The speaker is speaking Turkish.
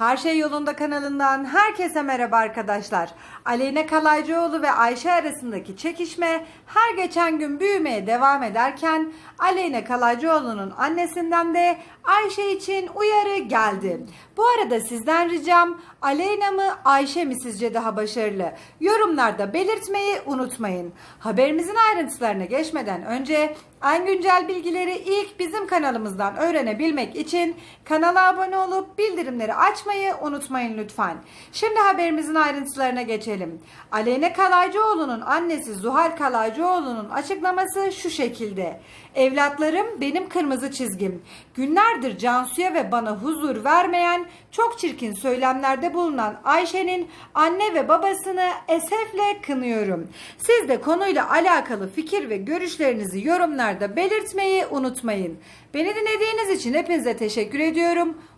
Her Şey Yolunda kanalından herkese merhaba arkadaşlar. Aleyna Kalaycıoğlu ve Ayşe arasındaki çekişme her geçen gün büyümeye devam ederken Aleyna Kalaycıoğlu'nun annesinden de Ayşe için uyarı geldi. Bu arada sizden ricam Aleyna mı Ayşe mi sizce daha başarılı? Yorumlarda belirtmeyi unutmayın. Haberimizin ayrıntılarına geçmeden önce en güncel bilgileri ilk bizim kanalımızdan öğrenebilmek için kanala abone olup bildirimleri açmayı unutmayın lütfen. Şimdi haberimizin ayrıntılarına geçelim. Aleyna Kalaycıoğlu'nun annesi Zuhal Kalaycıoğlu'nun açıklaması şu şekilde. Evlatlarım benim kırmızı çizgim. Günlerdir Cansu'ya ve bana huzur vermeyen çok çirkin söylemlerde bulunan Ayşe'nin anne ve babasını esefle kınıyorum. Siz de konuyla alakalı fikir ve görüşlerinizi yorumlarda belirtmeyi unutmayın. Beni dinlediğiniz için hepinize teşekkür ediyorum.